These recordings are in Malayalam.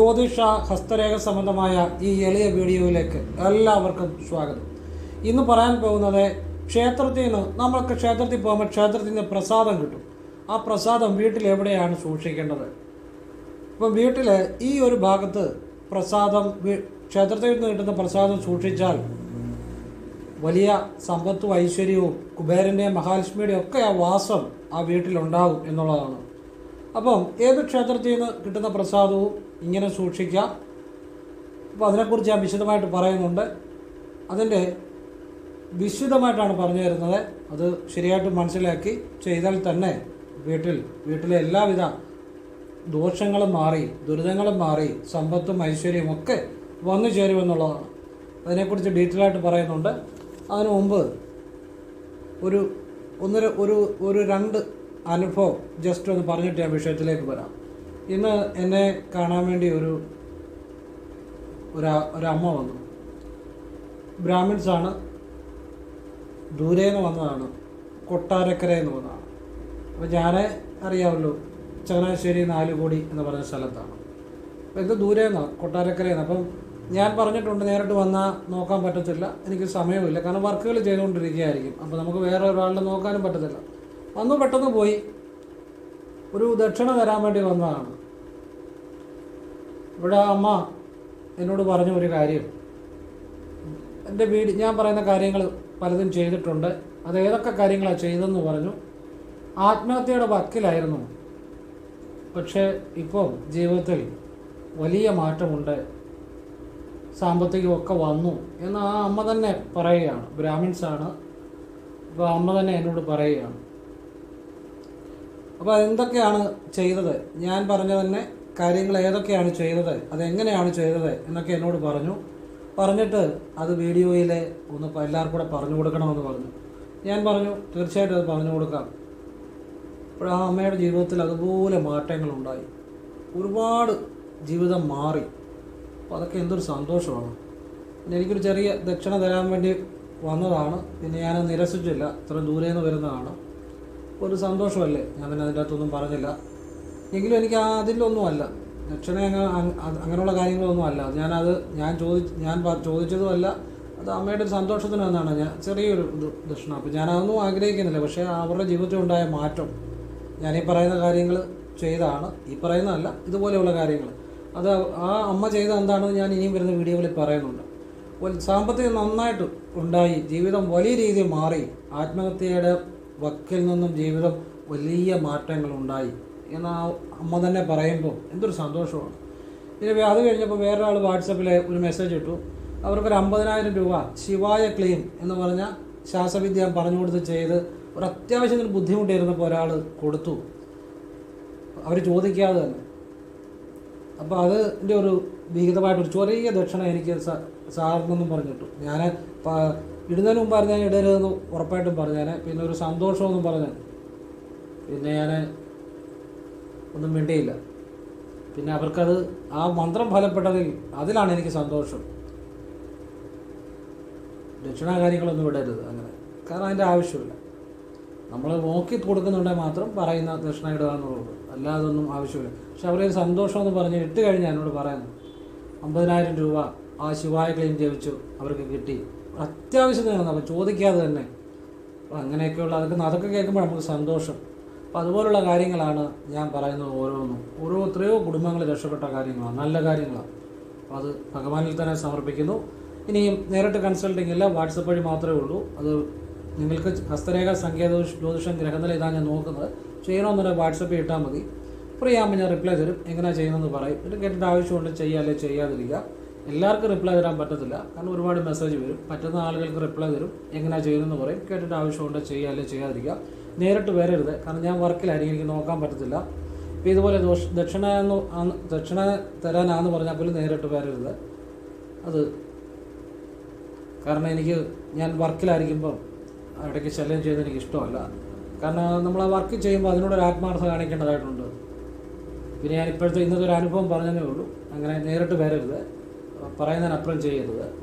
ജ്യോതിഷ ഹസ്തരേഖ സംബന്ധമായ ഈ എളിയ വീഡിയോയിലേക്ക് എല്ലാവർക്കും സ്വാഗതം. ഇന്ന് പറയാൻ പോകുന്നത് ക്ഷേത്രത്തിൽ നിന്ന് നമ്മൾക്ക് ക്ഷേത്രത്തിൽ പോകുമ്പോൾ ക്ഷേത്രത്തിൽ നിന്ന് പ്രസാദം കിട്ടും. ആ പ്രസാദം വീട്ടിൽ എവിടെയാണ് സൂക്ഷിക്കേണ്ടത്? ഇപ്പം വീട്ടിൽ ഈ ഒരു ഭാഗത്ത് പ്രസാദം ക്ഷേത്രത്തിൽ നിന്ന് കിട്ടുന്ന പ്രസാദം സൂക്ഷിച്ചാൽ വലിയ സമ്പത്തും ഐശ്വര്യവും കുബേരന്റെയും മഹാലക്ഷ്മിയുടെയും ഒക്കെ ആ വാസം ആ വീട്ടിലുണ്ടാവും എന്നുള്ളതാണ്. അപ്പം ഏത് ക്ഷേത്രത്തിൽ നിന്ന് കിട്ടുന്ന പ്രസാദവും ഇങ്ങനെ സൂക്ഷിക്കാം. അപ്പോൾ അതിനെക്കുറിച്ച് ഞാൻ വിശദമായിട്ട് പറയുന്നുണ്ട്. അതിന്റെ വിശദമായിട്ടാണ് പറഞ്ഞു തരുന്നത്. അത് ശരിയായിട്ട് മനസ്സിലാക്കി ചെയ്താൽ തന്നെ വീട്ടിൽ വീട്ടിലെ എല്ലാവിധ ദോഷങ്ങളും മാറി ദുരിതങ്ങളും മാറി സമ്പത്തും ഐശ്വര്യവും ഒക്കെ വന്നു ചേരുമെന്നുള്ളതാണ് അതിനെക്കുറിച്ച് ഡീറ്റെയിൽ ആയിട്ട് പറയുന്നുണ്ട്. അതിനു മുമ്പ് ഒരു ഒന്നര ഒരു ഒരു രണ്ട് അനുഭവം ജസ്റ്റ് ഒന്ന് പറഞ്ഞിട്ട് ഞാൻ വിഷയത്തിലേക്ക് വരാം. ഇന്ന് എന്നെ കാണാൻ വേണ്ടി ഒരു ഒരു ഒരമ്മ വന്നു. ബ്രാഹ്മിൻസാണ് ദൂരെ നിന്ന് വന്നതാണ്. കൊട്ടാരക്കരയിൽ നിന്ന് വന്നതാണ്. അപ്പോൾ ഞാൻ അറിയാമല്ലോ ചങ്ങനാശ്ശേരി നാലുകോടി എന്ന് പറഞ്ഞ സ്ഥലത്താണ്. അപ്പോൾ ഇത് ദൂരെ നിന്നാണ് കൊട്ടാരക്കരയിൽ നിന്ന് അപ്പം ഞാൻ പറഞ്ഞിട്ടുണ്ട് നേരിട്ട് വന്നാൽ നോക്കാൻ പറ്റത്തില്ല. എനിക്ക് സമയമില്ല കാരണം വർക്കുകൾ ചെയ്തുകൊണ്ടിരിക്കുകയായിരിക്കും. അപ്പോൾ നമുക്ക് വേറെ ഒരാളിനെ നോക്കാനും പറ്റത്തില്ല. വന്നു പെട്ടെന്ന് പോയി. ഒരു ദക്ഷിണ തരാൻ വേണ്ടി വന്നതാണ്. ഇവിടെ അമ്മ? എന്നോട് പറഞ്ഞ ഒരു കാര്യം. എന്റെ വീട് ഞാൻ പറയുന്ന കാര്യങ്ങൾ പലതും ചെയ്തിട്ടുണ്ട്. അത് ഏതൊക്കെ കാര്യങ്ങളാണ് ചെയ്തതെന്ന് പറഞ്ഞു. ആത്മഹത്യയുടെ വക്കിലായിരുന്നു. പക്ഷേ ഇപ്പോൾ ജീവിതത്തിൽ വലിയ മാറ്റമുണ്ട്. സാമ്പത്തികമൊക്കെ വന്നു എന്ന് ആ അമ്മ തന്നെ പറയുകയാണ്. ബ്രാഹ്മിൻസ് ആണ് അപ്പോൾ അമ്മ തന്നെ എന്നോട് പറയുകയാണ്. അപ്പോൾ എന്തൊക്കെയാണ് ചെയ്തത്? ഞാൻ പറഞ്ഞ തന്നെ കാര്യങ്ങൾ ഏതൊക്കെയാണ് ചെയ്തത് അതെങ്ങനെയാണ് ചെയ്തത് എന്നൊക്കെ എന്നോട് പറഞ്ഞു. പറഞ്ഞിട്ട് അത് വീഡിയോയിൽ ഒന്ന് എല്ലാവർക്കും കൂടെ പറഞ്ഞു കൊടുക്കണമെന്ന് പറഞ്ഞു. ഞാൻ പറഞ്ഞു തീർച്ചയായിട്ടും അത് പറഞ്ഞു കൊടുക്കാം. അപ്പോൾ ആ അമ്മയുടെ ജീവിതത്തിൽ അതുപോലെ മാറ്റങ്ങളുണ്ടായി. ഒരുപാട് ജീവിതം മാറി. അപ്പോൾ അതൊക്കെ എന്തൊരു സന്തോഷമാണ്. പിന്നെ എനിക്കൊരു ചെറിയ ദക്ഷിണ തരാൻ വേണ്ടി വന്നതാണ്. പിന്നെ ഞാൻ നിരസിച്ചില്ല. ഇത്ര ദൂരെ നിന്ന് വരുന്നതാണ്. ഒരു സന്തോഷമല്ലേ? ഞാൻ പിന്നെ അതിന്റെ അകത്തൊന്നും പറഞ്ഞില്ല. എങ്കിലും എനിക്ക് അതിലൊന്നും അല്ല. ദക്ഷിണ അങ്ങ- അങ്ങനെയുള്ള കാര്യങ്ങളൊന്നും അല്ല. ഞാനത് ഞാൻ ചോദി ഞാൻ ചോദിച്ചതുമല്ല. അത് അമ്മയുടെ ഒരു സന്തോഷത്തിന് വന്നാണ് ഞാൻ ചെറിയൊരു ഇത് ദക്ഷിണ. അപ്പോൾ ഞാനതൊന്നും ആഗ്രഹിക്കുന്നില്ല. പക്ഷേ അവരുടെ ജീവിതത്തിൽ ഉണ്ടായ മാറ്റം ഞാൻ ഈ പറയുന്ന കാര്യങ്ങൾ ചെയ്താണ്. ഈ പറയുന്നതല്ല ഇതുപോലെയുള്ള കാര്യങ്ങൾ. അത് ആ അമ്മ ചെയ്ത എന്താണെന്ന് ഞാൻ ഇനിയും വരുന്ന വീഡിയോകളിൽ പറയുന്നുണ്ട്. സാമ്പത്തികം നന്നായിട്ട് ഉണ്ടായി. ജീവിതം വലിയ രീതിയിൽ മാറി. ആത്മഹത്യയുടെ വക്കിൽ നിന്നും ജീവിതം വലിയ മാറ്റങ്ങൾ ഉണ്ടായി. എന്ന് ആ അമ്മ തന്നെ പറയുമ്പോൾ എന്തൊരു സന്തോഷമാണ്. ഇനി അത് കഴിഞ്ഞപ്പോൾ വേറൊരാൾ വാട്സപ്പിൽ ഒരു മെസ്സേജ് ഇട്ടു. അവർക്കൊരു അമ്പതിനായിരം രൂപ ശിവായ ക്ലെയിം എന്ന് പറഞ്ഞ ശാസ്ത്രവിദ്യ പറഞ്ഞു കൊടുത്ത് ചെയ്ത് ഒരു അത്യാവശ്യത്തിന് ബുദ്ധിമുട്ടിരുന്നപ്പോൾ ഒരാൾ കൊടുത്തു. അവർ ചോദിക്കാതെ തന്നെ. അപ്പോൾ അതിന്റെ ഒരു വിഹിതമായിട്ടൊരു ചെറിയ ദക്ഷിണ എനിക്ക് സാറിനൊന്നും പറഞ്ഞിട്ടു. ഞാൻ ഇടുന്നതിന് മുമ്പ് ഞാൻ ഇടരുതെന്ന് ഉറപ്പായിട്ടും പറഞ്ഞേനെ പിന്നെ ഒരു സന്തോഷമൊന്നും പറഞ്ഞു പിന്നെ ഞാൻ ഒന്നും മിണ്ടിയില്ല. പിന്നെ അവർക്കത് ആ മന്ത്രം ഫലപ്പെട്ടതിൽ അതിലാണ് എനിക്ക് സന്തോഷം. ദക്ഷിണാകാര്യങ്ങളൊന്നും വിടരുത് അങ്ങനെ. കാരണം അതിന്റെ ആവശ്യമില്ല. നമ്മൾ നോക്കി കൊടുക്കുന്നുണ്ടെങ്കിൽ മാത്രം പറയുന്ന ദക്ഷിണ ഇടുക എന്നുള്ളത് അല്ലാതെ ഒന്നും ആവശ്യമില്ല. പക്ഷെ അവരൊരു സന്തോഷം എന്ന് പറഞ്ഞ് ഇട്ട് കഴിഞ്ഞാൽ എന്നോട് പറയുന്നു അമ്പതിനായിരം രൂപ ആ ശിവായ ക്ലെയിം ജപിച്ചു അവർക്ക് കിട്ടി. അത്യാവശ്യത്തിന് അപ്പം ചോദിക്കാതെ തന്നെ. അങ്ങനെയൊക്കെയുള്ള അതൊക്കെ അതൊക്കെ കേൾക്കുമ്പോൾ നമുക്ക് സന്തോഷം. അപ്പം അതുപോലുള്ള കാര്യങ്ങളാണ് ഞാൻ പറയുന്നത് ഓരോന്നും. ഓരോ എത്രയോ കുടുംബങ്ങൾ രക്ഷപ്പെട്ട കാര്യങ്ങളാണ് നല്ല കാര്യങ്ങളാണ്. അപ്പോൾ അത് ഭഗവാനിൽ തന്നെ സമർപ്പിക്കുന്നു. ഇനിയും നേരിട്ട് കൺസൾട്ടിംഗ് ഇല്ല വാട്സപ്പ് വഴി മാത്രമേ ഉള്ളൂ. അത് നിങ്ങൾക്ക് ഹസ്തരേഖ സംഖ്യാ ജ്യോതിഷ- ഗ്രഹനില ഇതാണ് ഞാൻ നോക്കുന്നത്. ചെയ്യണമെന്നുണ്ടെങ്കിൽ വാട്സപ്പിൽ ഇട്ടാൽ മതി. ഫ്രീ ആകുമ്പോൾ ഞാൻ റിപ്ലൈ തരും. എങ്ങനെയാണ് ചെയ്യുന്നതെന്ന് പറയും. പിന്നെ കേട്ടിട്ട് ആവശ്യമുണ്ട് ചെയ്യാല്ലേ ചെയ്യാതിരിക്കുക എല്ലാവർക്കും റിപ്ലൈ തരാൻ പറ്റത്തില്ല. കാരണം ഒരുപാട് മെസ്സേജ് വരും. പറ്റുന്ന ആളുകൾക്ക് റിപ്ലൈ തരും. എങ്ങനെയാണ് ചെയ്യുന്നതെന്ന് പറയും. കേട്ടിട്ട് ആവശ്യമുണ്ട് ചെയ്യാല്ലേ ചെയ്യാതിരിക്കുക നേരിട്ട് വരരുത്. കാരണം ഞാൻ വർക്കിലായിരിക്കും എനിക്ക് നോക്കാൻ പറ്റത്തില്ല. ഇപ്പോൾ ഇതുപോലെ ദോഷ ദക്ഷിണ എന്ന് ദക്ഷിണ തരാനാന്ന് പറഞ്ഞാൽ പോലും നേരിട്ട് വരരുത്. അത് കാരണം എനിക്ക് ഞാൻ വർക്കിലായിരിക്കുമ്പോൾ ഇടയ്ക്ക് ശല്യം ചെയ്യുന്നത് എനിക്ക് ഇഷ്ടമല്ല. കാരണം നമ്മൾ ആ വർക്ക് ചെയ്യുമ്പോൾ അതിനോടൊരു ആത്മാർത്ഥത കാണിക്കേണ്ടതായിട്ടുണ്ട്. പിന്നെ ഞാൻ ഇപ്പോഴത്തെ ഇന്നത്തെ ഒരു അനുഭവം പറഞ്ഞതേ ഉള്ളൂ. അങ്ങനെ നേരിട്ട് വരരുത്. പറയുന്നതിനപ്പുറം ചെയ്യരുത്.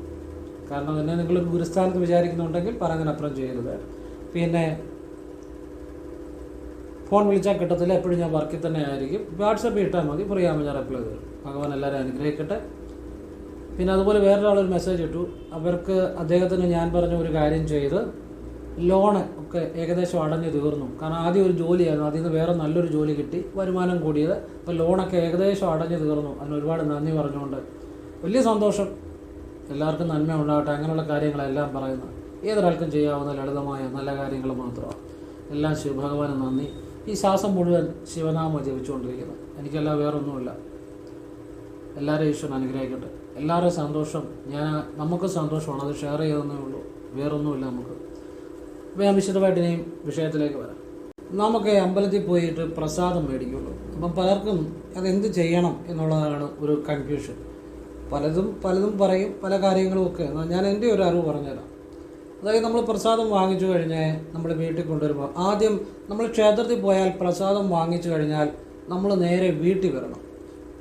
കാരണം എന്നെ നിങ്ങൾ ഗുരുസ്ഥാനത്ത് വിചാരിക്കുന്നുണ്ടെങ്കിൽ പറയുന്നതിനപ്പുറം ചെയ്യരുത്. പിന്നെ ഫോൺ വിളിച്ചാൽ കിട്ടത്തില്ല എപ്പോഴും ഞാൻ വർക്കിൽ തന്നെ ആയിരിക്കും. വാട്സപ്പ് ഇട്ടാൽ മതി ഫ്രീ ഞാൻ റിപ്ലൈ തരും. ഭഗവാൻ എല്ലാവരും അനുഗ്രഹിക്കട്ടെ. പിന്നെ അതുപോലെ വേറൊരാളൊരു മെസ്സേജ് ഇട്ടു. അവർക്ക് അദ്ദേഹത്തിന് ഞാൻ പറഞ്ഞ ഒരു കാര്യം ചെയ്ത് ലോണ് ഒക്കെ ഏകദേശം അടഞ്ഞു തീർന്നു. കാരണം ആദ്യം ഒരു ജോലിയായിരുന്നു അതിൽ നിന്ന് വേറെ നല്ലൊരു ജോലി കിട്ടി വരുമാനം കൂടിയത്. അപ്പോൾ ലോണൊക്കെ ഏകദേശം അടഞ്ഞു തീർന്നു. അതിന് ഒരുപാട് നന്ദി പറഞ്ഞുകൊണ്ട്. വലിയ സന്തോഷം. എല്ലാവർക്കും നന്മ ഉണ്ടാകട്ടെ അങ്ങനെയുള്ള കാര്യങ്ങളെല്ലാം പറയുന്നത് ഏതൊരാൾക്കും ചെയ്യാവുന്ന ലളിതമായ നല്ല കാര്യങ്ങൾ മാത്രമാണ്. എല്ലാം ശിവഭഗവാന് നന്ദി. ഈ ശ്വാസം മുഴുവൻ ശിവനാമ ജപിച്ചുകൊണ്ടിരിക്കുന്നത് എനിക്കല്ല വേറൊന്നുമില്ല. എല്ലാവരെയും ഈശ്വരൻ അനുഗ്രഹിക്കട്ടെ. എല്ലാവരുടെയും സന്തോഷം ഞാൻ നമുക്ക് സന്തോഷമാണ്. അത് ഷെയർ ചെയ്തെന്നേ ഉള്ളൂ. വേറൊന്നുമില്ല നമുക്ക്. അപ്പോൾ ഞാൻ വിശദമായിട്ട് ഇനിയും വിഷയത്തിലേക്ക് വരാം. നമുക്ക് അമ്പലത്തിൽ പോയിട്ട് പ്രസാദം മേടിക്കുള്ളൂ. അപ്പം പലർക്കും അതെന്ത് ചെയ്യണം എന്നുള്ളതാണ് ഒരു കൺഫ്യൂഷൻ പലതും പലതും പറയും പല കാര്യങ്ങളും ഒക്കെ. ഞാൻ എന്റെ ഒരു അറിവ് പറഞ്ഞുതരാം. അതായത് നമ്മൾ പ്രസാദം വാങ്ങിച്ചു കഴിഞ്ഞാൽ നമ്മൾ വീട്ടിൽ കൊണ്ടുവരുമ്പോൾ ആദ്യം നമ്മൾ ക്ഷേത്രത്തിൽ പോയാൽ പ്രസാദം വാങ്ങിച്ചു കഴിഞ്ഞാൽ നമ്മൾ നേരെ വീട്ടിൽ വരണം.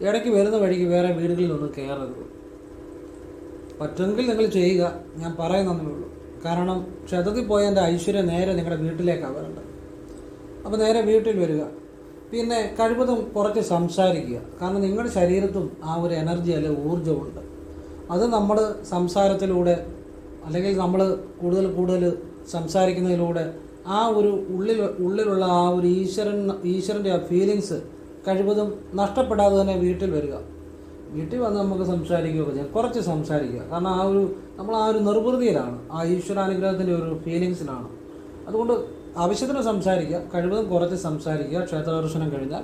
ഇടയ്ക്ക് വരുന്ന വഴിക്ക് വേറെ വീടുകളിൽ വീടുകളിലൊന്നും കയറരുത്. പറ്റുമെങ്കിൽ നിങ്ങൾ ചെയ്യുക. ഞാൻ പറയുന്നതേ ഉള്ളൂ. കാരണം ക്ഷേത്രത്തിൽ പോയതിന്റെ ഐശ്വര്യം നേരെ നിങ്ങളുടെ വീട്ടിലേക്കാണ് വരേണ്ടത്. അപ്പോൾ നേരെ വീട്ടിൽ വരിക. പിന്നെ കഴിവതും കുറച്ച് സംസാരിക്കുക. കാരണം നിങ്ങളുടെ ശരീരത്തും ആ ഒരു എനർജി അല്ലെ ഊർജമുണ്ട്. അത് നമ്മൾ സംസാരത്തിലൂടെ അല്ലെങ്കിൽ നമ്മൾ കൂടുതൽ കൂടുതൽ സംസാരിക്കുന്നതിലൂടെ ആ ഒരു ഉള്ളിൽ ഉള്ളിലുള്ള ആ ഒരു ഈശ്വരൻ ഈശ്വരന്റെ ആ ഫീലിങ്സ് കഴിവതും നഷ്ടപ്പെടാതെ തന്നെ വീട്ടിൽ വരിക. വീട്ടിൽ വന്ന് നമുക്ക് സംസാരിക്കുകയൊക്കെ ചെയ്യാം. കുറച്ച് സംസാരിക്കുക. കാരണം ആ ഒരു നമ്മൾ ആ ഒരു നിർവൃതിയിലാണ്. ആ ഈശ്വരാനുഗ്രഹത്തിന്റെ ഒരു ഫീലിങ്സിലാണ് അതുകൊണ്ട് ആവശ്യത്തിന് സംസാരിക്കുക. കഴിവതും കുറച്ച് സംസാരിക്കുക. ക്ഷേത്ര ദർശനം കഴിഞ്ഞാൽ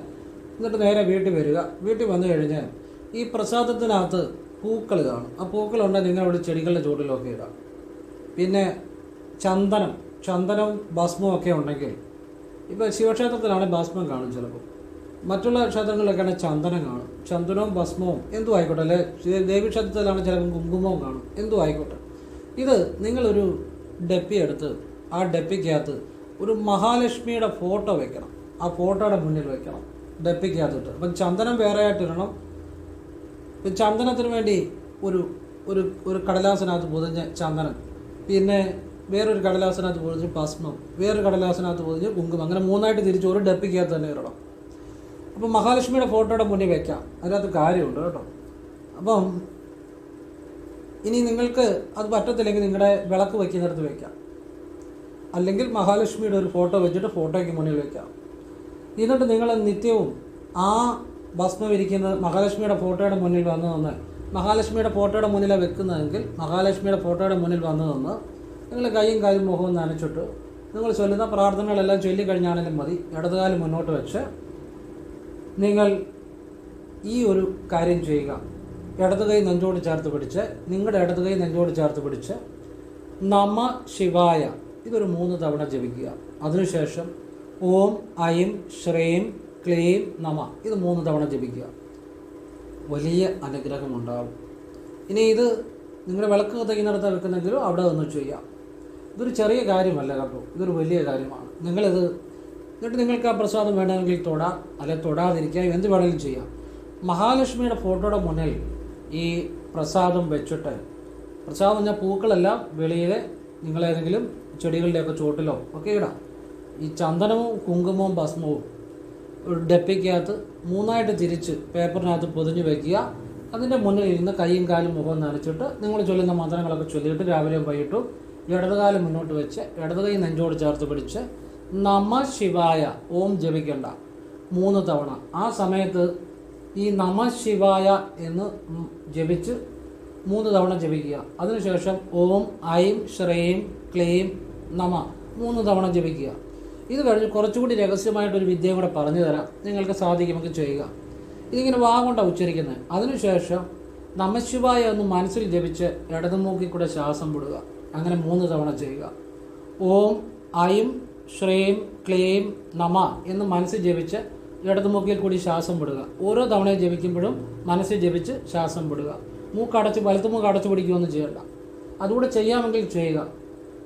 എന്നിട്ട് നേരെ വീട്ടിൽ വരിക. വീട്ടിൽ വന്നു കഴിഞ്ഞാൽ ഈ പ്രസാദത്തിനകത്ത് പൂക്കൾ കാണും. ആ പൂക്കളുണ്ടെങ്കിൽ നിങ്ങൾ അവിടെ ചെടികളുടെ ചുവട്ടിലൊക്കെ ഇടാം. പിന്നെ ചന്ദനം ചന്ദനം ഭസ്മവും ഒക്കെ ഉണ്ടെങ്കിൽ ഇപ്പോൾ ശിവക്ഷേത്രത്തിലാണ് ഭസ്മം കാണും ചിലപ്പോൾ. മറ്റുള്ള ക്ഷേത്രങ്ങളിലൊക്കെയാണ് ചന്ദനം കാണും. ചന്ദനവും ഭസ്മവും എന്തു ആയിക്കോട്ടെ അല്ലെ? ദേവീക്ഷേത്രത്തിലാണ് ചിലപ്പോൾ കുങ്കുമവും കാണും. എന്തു ആയിക്കോട്ടെ. ഇത് നിങ്ങളൊരു ഡപ്പി എടുത്ത് ആ ഡപ്പിക്കകത്ത് ഒരു മഹാലക്ഷ്മിയുടെ ഫോട്ടോ വെക്കണം. ആ ഫോട്ടോയുടെ മുന്നിൽ വെക്കണം ഡപ്പിക്കകത്തിട്ട്. അപ്പം ചന്ദനം വേറെ ആയിട്ടിടണം ചന്ദനത്തിന് വേണ്ടി ഒരു ഒരു ഒരു കടലാസിനകത്ത് പൊതിഞ്ഞ ചന്ദനം പിന്നെ വേറൊരു കടലാസിനകത്ത് പൊതിഞ്ഞ് ഭസ്മം വേറൊരു കടലാസിനകത്ത് പൊതിഞ്ഞ് കുങ്കുമം. അങ്ങനെ മൂന്നായിട്ട് തിരിച്ച് ഒരു ഡപ്പിക്കകത്ത് തന്നെ ഇടണം അപ്പം മഹാലക്ഷ്മിയുടെ ഫോട്ടോയുടെ മുന്നിൽ വെക്കാം. അതിനകത്ത് കാര്യമുണ്ട് കേട്ടോ. അപ്പം ഇനി നിങ്ങൾക്ക് അത് പറ്റത്തില്ലെങ്കിൽ നിങ്ങളുടെ വിളക്ക് വയ്ക്കുന്നിടത്ത് വെക്കാം. അല്ലെങ്കിൽ മഹാലക്ഷ്മിയുടെ ഒരു ഫോട്ടോ വെച്ചിട്ട് ഫോട്ടോയ്ക്ക് മുന്നിൽ വെക്കാം. എന്നിട്ട് നിങ്ങൾ നിത്യവും ആ ഭസ്മം ഇരിക്കുന്ന മഹാലക്ഷ്മിയുടെ ഫോട്ടോയുടെ മുന്നിൽ വന്ന് നിന്ന് മഹാലക്ഷ്മിയുടെ ഫോട്ടോയുടെ മുന്നിലാണ് വെക്കുന്നതെങ്കിൽ മഹാലക്ഷ്മിയുടെ ഫോട്ടോയുടെ മുന്നിൽ വന്നു നിന്ന് നിങ്ങൾ കൈയും കാലും മുഖവും നനച്ചിട്ട് നിങ്ങൾ ചൊല്ലുന്ന പ്രാർത്ഥനകളെല്ലാം ചൊല്ലിക്കഴിഞ്ഞാണെങ്കിലും മതി. ഇടതുകാലം മുന്നോട്ട് വെച്ച് നിങ്ങൾ ഈ ഒരു കാര്യം ചെയ്യുക. ഇടത് കൈ നെഞ്ചോട് ചേർത്ത് പിടിച്ച് നിങ്ങളുടെ ഇടത് കൈ നെഞ്ചോട് ചേർത്ത് പിടിച്ച് നമ ശിവായ ഇതൊരു മൂന്ന് തവണ ജപിക്കുക. അതിനുശേഷം ഓം ഐം ശ്രീം ക്ലീം നമ ഇത് മൂന്ന് തവണ ജപിക്കുക. വലിയ അനുഗ്രഹം ഉണ്ടാവും ഇനി ഇത് നിങ്ങൾ വിളക്ക് കത്തിക്കുന്നിടത്ത് വെക്കുന്നെങ്കിലും അവിടെ നിന്ന് ചെയ്യാം ഇതൊരു ചെറിയ കാര്യമല്ല കേട്ടോ ഇതൊരു വലിയ കാര്യമാണ്. നിങ്ങളിത് എന്നിട്ട് നിങ്ങൾക്ക് ആ പ്രസാദം വേണമെങ്കിൽ തൊടാം അല്ലെങ്കിൽ തൊടാതിരിക്കാം എന്ത് വേണമെങ്കിലും ചെയ്യാം. മഹാലക്ഷ്മിയുടെ ഫോട്ടോയുടെ മുന്നിൽ ഈ പ്രസാദം വെച്ചിട്ട് പ്രസാദം പറഞ്ഞാൽ പൂക്കളെല്ലാം വെളിയിലെ നിങ്ങളേതെങ്കിലും ചെടികളുടെയൊക്കെ ചുവട്ടിലോ ഒക്കെ ഇടാം. ഈ ചന്ദനവും കുങ്കുമവും ഭസ്മവും ഒരു ഡപ്പിക്കകത്ത് മൂന്നായിട്ട് തിരിച്ച് പേപ്പറിനകത്ത് പൊതിഞ്ഞ് വെക്കുക. അതിന്റെ മുന്നിൽ ഇരുന്ന് കൈയും കാലും മുഖം നനച്ചിട്ട് നിങ്ങൾ ചൊല്ലുന്ന മന്ത്രങ്ങളൊക്കെ ചൊല്ലിയിട്ട് രാവിലെയും വൈകിട്ടും ഇടതുകാലം മുന്നോട്ട് വെച്ച് ഇടതു കൈ നെഞ്ചോട് ചേർത്ത് പിടിച്ച് നമ ശിവായ ഓം ജപിക്കണ്ട. മൂന്ന് തവണ. ആ സമയത്ത് ഈ നമ ശിവായ എന്ന് ജപിച്ച് മൂന്ന് തവണ ജപിക്കുക. അതിനുശേഷം ഓം ഐം ശ്രീം ക്ലീം നമ മൂന്ന് തവണ ജപിക്കുക. ഇത് കഴിഞ്ഞ് കുറച്ചുകൂടി രഹസ്യമായിട്ടൊരു വിദ്യയും കൂടെ പറഞ്ഞു തരാം. നിങ്ങൾക്ക് സാധിക്കുമെങ്കിൽ ചെയ്യുക. ഇതിങ്ങനെ വാ കൊണ്ടാണ് ഉച്ചരിക്കുന്നത്. അതിനുശേഷം നമശിവായ ഒന്ന് മനസ്സിൽ ജപിച്ച് ഇടതുമൂക്കിൽ കൂടെ ശ്വാസം വിടുക. അങ്ങനെ മൂന്ന് തവണ ചെയ്യുക. ഓം ഐം ശ്രീം ക്ലേം നമ എന്ന് മനസ്സിൽ ജപിച്ച് ഇടതുമൂക്കിൽ കൂടി ശ്വാസം വിടുക. ഓരോ തവണയും ജപിക്കുമ്പോഴും മനസ്സിൽ ജപിച്ച് ശ്വാസം വിടുക. മൂക്കടച്ച് വലത്തു മൂക്ക് അടച്ചു പിടിക്കുകയൊന്നും ചെയ്യണ്ട. അതുകൂടെ ചെയ്യാമെങ്കിൽ ചെയ്യുക.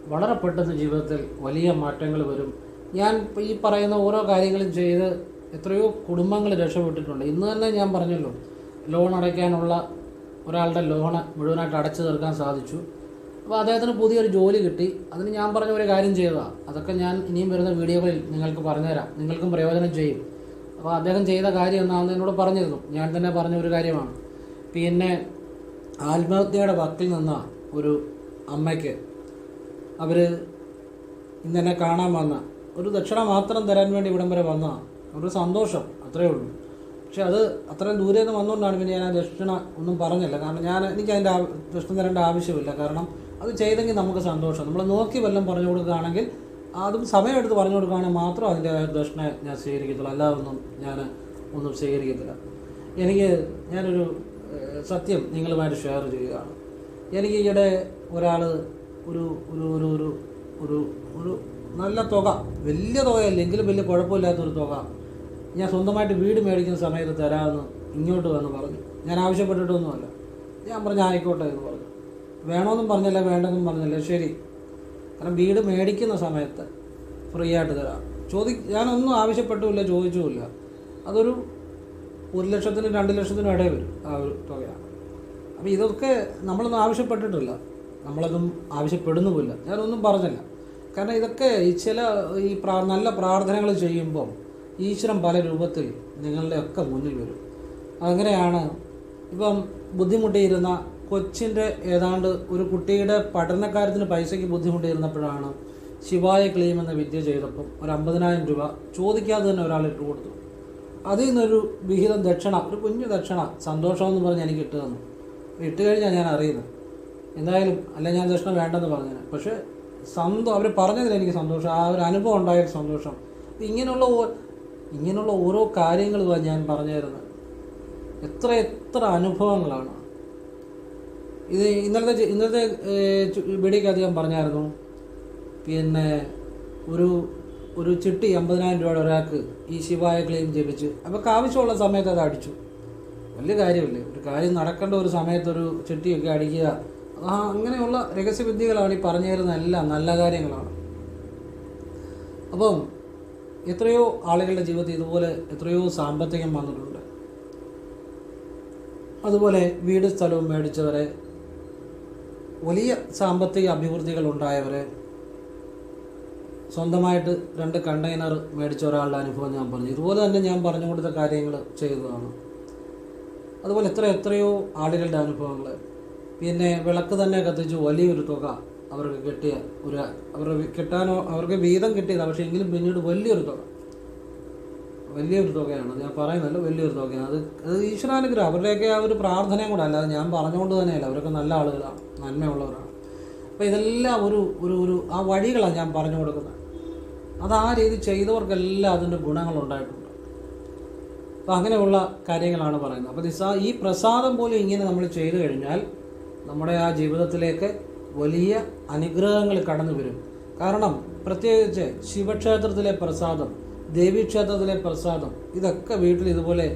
വളരെ പെട്ടെന്ന് ജീവിതത്തിൽ വലിയ മാറ്റങ്ങൾ വരും. ഞാൻ ഈ പറയുന്ന ഓരോ കാര്യങ്ങളും ചെയ്ത് എത്രയോ കുടുംബങ്ങൾ രക്ഷപ്പെട്ടിട്ടുണ്ട്. ഇന്ന് തന്നെ ഞാൻ പറഞ്ഞല്ലോ ലോൺ അടയ്ക്കാനുള്ള ഒരാളുടെ ലോണ് മുഴുവനായിട്ട് അടച്ചു തീർക്കാൻ സാധിച്ചു. അപ്പോൾ അദ്ദേഹത്തിന് പുതിയൊരു ജോലി കിട്ടി. അതിന് ഞാൻ പറഞ്ഞ ഒരു കാര്യം ചെയ്തതാണ് അതൊക്കെ ഞാൻ ഇനിയും വരുന്ന വീഡിയോകളിൽ നിങ്ങൾക്ക് പറഞ്ഞുതരാം. നിങ്ങൾക്കും പ്രയോജനം ചെയ്യും. അപ്പോൾ അദ്ദേഹം ചെയ്ത കാര്യം എന്നാൽ എന്നോട് പറഞ്ഞിരുന്നു. ഞാൻ തന്നെ പറഞ്ഞ ഒരു കാര്യമാണ്. പിന്നെ ആത്മഹത്യയുടെ വക്കിൽ നിന്ന ഒരു അമ്മയ്ക്ക് അവർ ഇന്നെന്നെ കാണാൻ വന്ന ഒരു ദക്ഷിണ മാത്രം തരാൻ വേണ്ടി ഇവിടം വരെ വന്ന ഒരു സന്തോഷം അത്രയേ ഉള്ളൂ. പക്ഷെ അത് അത്രയും ദൂരെ നിന്ന് വന്നുകൊണ്ടാണ് പിന്നെ ഞാൻ ആ ദക്ഷിണ ഒന്നും പറഞ്ഞില്ല. കാരണം ഞാൻ എനിക്ക് അതിന്റെ ദക്ഷിണ തരേണ്ട ആവശ്യമില്ല. കാരണം അത് ചെയ്തെങ്കിൽ നമുക്ക് സന്തോഷം. നമ്മൾ നോക്കി വല്ലതും പറഞ്ഞു കൊടുക്കുകയാണെങ്കിൽ അതും സമയമെടുത്ത് പറഞ്ഞു കൊടുക്കുകയാണെങ്കിൽ മാത്രം അതിന്റെ ദക്ഷിണ ഞാൻ സ്വീകരിക്കത്തുള്ളൂ. അല്ലാതെ ഒന്നും ഞാൻ ഒന്നും സ്വീകരിക്കത്തില്ല. എനിക്ക് ഞാനൊരു സത്യം നിങ്ങളുമായിട്ട് ഷെയർ ചെയ്യുകയാണ്. എനിക്ക് ഈയിടെ ഒരാൾ ഒരു ഒരു ഒരു ഒരു ഒരു ഒരു നല്ല തുക. വലിയ തുകയല്ലെങ്കിലും വലിയ കുഴപ്പമില്ലാത്തൊരു തുക. ഞാൻ സ്വന്തമായിട്ട് വീട് മേടിക്കുന്ന സമയത്ത് തരാമെന്ന് ഇങ്ങോട്ട് വന്ന് പറഞ്ഞു. ഞാൻ ആവശ്യപ്പെട്ടിട്ടൊന്നുമല്ല. ഞാൻ പറഞ്ഞു ആയിക്കോട്ടെ എന്ന് പറഞ്ഞു. വേണമെന്നും പറഞ്ഞില്ല വേണ്ടെന്നും പറഞ്ഞില്ല. ശരി. കാരണം വീട് മേടിക്കുന്ന സമയത്ത് ഫ്രീ ആയിട്ട് തരാം. ചോദി ഞാനൊന്നും ആവശ്യപ്പെട്ടുമില്ല ചോദിച്ചുമില്ല. അതൊരു ഒരു ലക്ഷത്തിനും രണ്ട് ലക്ഷത്തിനും ഇടയിൽ വരും ആ ഒരു തുകയാണ്. അപ്പോൾ ഇതൊക്കെ നമ്മളൊന്നും ആവശ്യപ്പെട്ടിട്ടില്ല. നമ്മളൊന്നും ആവശ്യപ്പെടുന്നുമില്ല. ഞാനൊന്നും പറഞ്ഞില്ല. കാരണം ഇതൊക്കെ ഈ ചില ഈ പ്രാ നല്ല പ്രാർത്ഥനകൾ ചെയ്യുമ്പോൾ ഈശ്വരൻ പല രൂപത്തിൽ നിങ്ങളുടെ ഒക്കെ മുന്നിൽ വരും. അങ്ങനെയാണ് ഇപ്പം ബുദ്ധിമുട്ടിയിരുന്ന കൊച്ചിന്റെ ഏതാണ്ട് ഒരു കുട്ടിയുടെ പഠനക്കാര്യത്തിന് പൈസയ്ക്ക് ബുദ്ധിമുട്ടിയിരുന്നപ്പോഴാണ് ശിവായ ക്ലെയിം എന്ന വിദ്യ ചെയ്തപ്പം ഒരു അമ്പതിനായിരം രൂപ ചോദിക്കാതെ തന്നെ ഒരാൾ ഇട്ട് കൊടുത്തു. അതിൽ നിന്നൊരു വിഹിതം ദക്ഷിണ ഒരു കുഞ്ഞു ദക്ഷിണ സന്തോഷമെന്ന് പറഞ്ഞ് എനിക്ക് ഇട്ട് തന്നു. ഇട്ട് കഴിഞ്ഞാൽ ഞാൻ അറിയുന്നത്. എന്തായാലും അല്ല ഞാൻ ദക്ഷിണ വേണ്ടെന്ന് പറഞ്ഞു പക്ഷേ സന്തോ അവർ പറഞ്ഞതിൽ എനിക്ക് സന്തോഷം. ആ ഒരു അനുഭവം ഉണ്ടായ സന്തോഷം. ഇങ്ങനെയുള്ള ഇങ്ങനെയുള്ള ഓരോ കാര്യങ്ങളുമാണ് ഞാൻ പറഞ്ഞു തരുന്നത് എത്ര എത്ര അനുഭവങ്ങളാണ്. ഇത് ഇന്നലത്തെ ഇന്നലത്തെ വീഡിയോക്കകത്ത് ഞാൻ പറഞ്ഞായിരുന്നു. പിന്നെ ഒരു ഒരു ചിട്ടി അമ്പതിനായിരം രൂപയുടെ ഒരാൾക്ക് ഈ ശിവായ ക്ലെയിം ജപിച്ച് അവർക്ക് ആവശ്യമുള്ള സമയത്ത് അത് അടിച്ചു. വലിയ കാര്യമല്ലേ? ഒരു കാര്യം നടക്കേണ്ട ഒരു സമയത്ത് ഒരു ചിട്ടിയൊക്കെ അടിക്കുക ആ അങ്ങനെയുള്ള രഹസ്യവിദ്യകളാണ് ഈ പറഞ്ഞു തരുന്ന എല്ലാം നല്ല കാര്യങ്ങളാണ്. അപ്പം എത്രയോ ആളുകളുടെ ജീവിതത്തിൽ ഇതുപോലെ എത്രയോ സാമ്പത്തികം വന്നിട്ടുണ്ട്. അതുപോലെ വീട് സ്ഥലവും മേടിച്ചവരെ വലിയ സാമ്പത്തിക അഭിവൃദ്ധികൾ ഉണ്ടായവരെ സ്വന്തമായിട്ട് രണ്ട് കണ്ടെയ്നർ മേടിച്ച ഒരാളുടെ അനുഭവം ഞാൻ പറഞ്ഞു. ഇതുപോലെ തന്നെ ഞാൻ പറഞ്ഞു കൊടുത്ത കാര്യങ്ങൾ ചെയ്തതാണ്. അതുപോലെ എത്ര എത്രയോ ആളുകളുടെ അനുഭവങ്ങൾ പിന്നെ വിളക്ക് തന്നെ കത്തിച്ച് വലിയൊരു തുക അവർക്ക് കിട്ടിയ ഒരു അവർക്ക് കിട്ടാനോ അവർക്ക് വീതം കിട്ടിയതാണ് പക്ഷേ എങ്കിലും പിന്നീട് വലിയൊരു തുക. വലിയൊരു തുകയാണ്. ഞാൻ പറയുന്നല്ല വലിയൊരു തുകയാണ്. അത് അത് ഈശ്വരാനുഗ്രഹം. അവരുടെയൊക്കെ ആ ഒരു പ്രാർത്ഥനയും കൂടെ അല്ലാതെ ഞാൻ പറഞ്ഞുകൊണ്ട് തന്നെയല്ല. അവരൊക്കെ നല്ല ആളുകളാണ് നന്മയുള്ളവരാണ്. അപ്പോൾ ഇതെല്ലാം ഒരു ഒരു ഒരു ആ വഴികളാണ് ഞാൻ പറഞ്ഞു കൊടുക്കുന്നത്. അത് ആ രീതി ചെയ്തവർക്കെല്ലാം അതിന്റെ ഗുണങ്ങളുണ്ടായിട്ടുണ്ട്. അപ്പോൾ അങ്ങനെയുള്ള കാര്യങ്ങളാണ് പറയുന്നത്. അപ്പോൾ ഈ പ്രസാദം പോലും ഇങ്ങനെ നമ്മൾ ചെയ്തു കഴിഞ്ഞാൽ നമ്മുടെ ആ ജീവിതത്തിലേക്ക് വലിയ അനുഗ്രഹങ്ങൾ കടന്നു വരും. കാരണം പ്രത്യേകിച്ച് ശിവക്ഷേത്രത്തിലെ പ്രസാദം ദേവീക്ഷേത്രത്തിലെ പ്രസാദം ഇതൊക്കെ വീട്ടിൽ ഇതുപോലെ